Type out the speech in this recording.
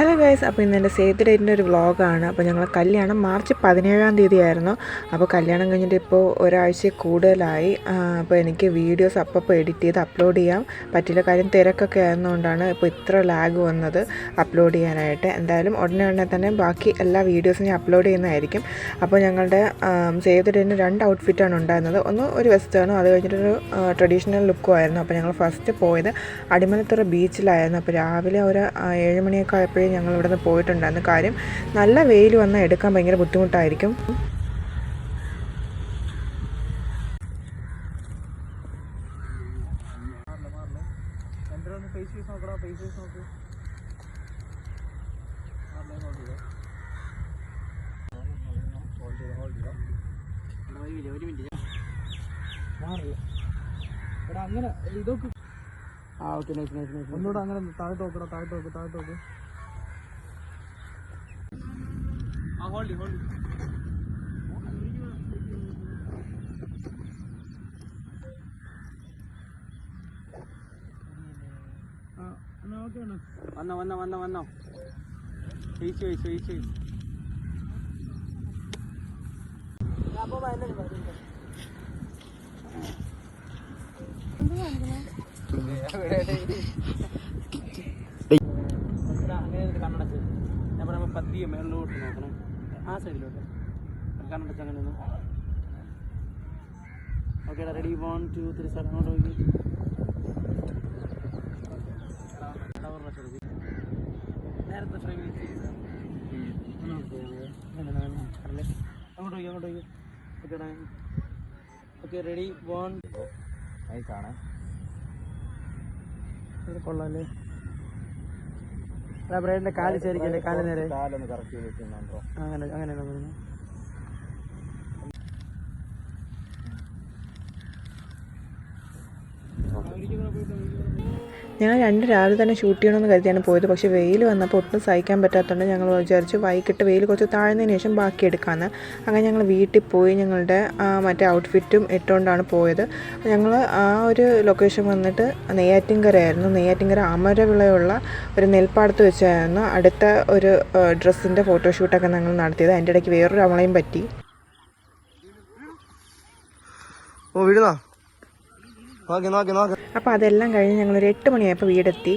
Hello guys അപ്പോൾ ഇന്ന് എന്റെ സേവ് ഡേറ്റിന്റെ ഒരു വ്ളോഗാണ്. അപ്പോൾ ഞങ്ങൾ കല്യാണം മാർച്ച് പതിനേഴാം തീയതി ആയിരുന്നു അപ്പോൾ കല്യാണം കഴിഞ്ഞിട്ട് ഇപ്പോൾ ഒരാഴ്ച കൂടുതലായി. അപ്പോൾ എനിക്ക് വീഡിയോസ് അപ്പോൾ എഡിറ്റ് ചെയ്ത് അപ്ലോഡ് ചെയ്യാം. പറ്റില്ല കാര്യം തിരക്കൊക്കെ ആയതുകൊണ്ടാണ് ഇപ്പോൾ ഇത്ര ലാഗ് വന്നത് അപ്ലോഡ് ചെയ്യാനായിട്ട്. എന്തായാലും ഉടനെ ഉടനെ തന്നെ ബാക്കി എല്ലാ വീഡിയോസും ഞാൻ അപ്ലോഡ് ചെയ്യുന്നതായിരിക്കും. അപ്പോൾ ഞങ്ങളുടെ സേവ് ഡേറ്റിന് രണ്ട് ഔട്ട്ഫിറ്റാണ് ഉണ്ടായിരുന്നത്. ഒന്ന് ഒരു വെസ്റ്റേണും അത് കഴിഞ്ഞിട്ടൊരു ട്രഡീഷണൽ ലുക്കും ആയിരുന്നു. അപ്പോൾ ഞങ്ങൾ ഫസ്റ്റ് പോയത് അടിമലത്തുറ ബീച്ചിലായിരുന്നു അപ്പോൾ രാവിലെ ഒരു ഏഴ് മണിയൊക്കെ ആയപ്പോഴേ ഞങ്ങൾ ഇവിടെ നിന്ന് പോയിട്ടുണ്ടായിരുന്നു. കാര്യം നല്ല വെയിൽ വന്നാൽ എടുക്കാൻ ഭയങ്കര ബുദ്ധിമുട്ടായിരിക്കും. അങ്ങനെ ഇതൊക്കെ ആ ഓക്കെ നൈസ് നൈസ് നൈസ് ഒന്നുകൂടെ അങ്ങനെ താഴോട്ട് നോക്കടാ താഴോട്ട് നോക്ക് താഴോട്ട് നോക്ക് ആ ഹോൾഡ് ഹോൾഡ് വന്നോ വന്നോ വന്നോ വന്നോ. ചേച്ചി ചേച്ചി ചേച്ചി അങ്ങനെ കണ്ണടച്ച് പറയുമ്പോൾ പതിയെ മേളിലോട്ട് നോക്കണം. ആ സൈഡിലോട്ട്. കണ്ടിട്ട് അങ്ങനെ ഒന്ന് okay ready one two three sir അങ്ങോട്ട് നോക്കി നേരത്തെ അങ്ങോട്ട് പോയി അങ്ങോട്ട് പോയി. ഓക്കെ ഓക്കെ റെഡി വൺ നൈസാണ് ഇത് കൊള്ളാല്ലേ ബ്രൈഡിന്റെ കാൽ ചേരിക്കല്ലേ കാൽ നേരെ? അങ്ങനെ അങ്ങനെ ഞങ്ങൾ രണ്ട് രാവിലെ തന്നെ ഷൂട്ട് ചെയ്യണമെന്ന് കരുതിയാണ് പോയത്. പക്ഷേ വെയിൽ വന്നപ്പോൾ ഒട്ടും സഹിക്കാൻ പറ്റാത്തതുകൊണ്ട് ഞങ്ങൾ വിചാരിച്ചു വൈകിട്ട് വെയിൽ കുറച്ച് താഴ്ന്നതിന് ശേഷം ബാക്കി എടുക്കാമെന്ന് അങ്ങനെ ഞങ്ങൾ വീട്ടിൽ പോയി ഞങ്ങളുടെ മറ്റേ ഔട്ട്ഫിറ്റും ഇട്ടുകൊണ്ടാണ് പോയത്. ഞങ്ങൾ ആ ഒരു ലൊക്കേഷൻ വന്നിട്ട് നെയ്യാറ്റിൻകരയായിരുന്നു. നെയ്യാറ്റിൻകര അമരവിളയുള്ള ഒരു നെൽപ്പാടത്ത് വെച്ചായിരുന്നു അടുത്ത ഒരു ഡ്രസ്സിന്റെ ഫോട്ടോഷൂട്ടൊക്കെ ഞങ്ങൾ നടത്തിയത്. അതിന്റെ ഇടയ്ക്ക് വേറൊരു അമളയും പറ്റി. ഓ വിടുന്നോ നോക്കി നോക്കി നോക്കി. അപ്പോൾ അതെല്ലാം കഴിഞ്ഞ് ഞങ്ങളൊരു എട്ട് മണിയായപ്പോൾ വീടെത്തി.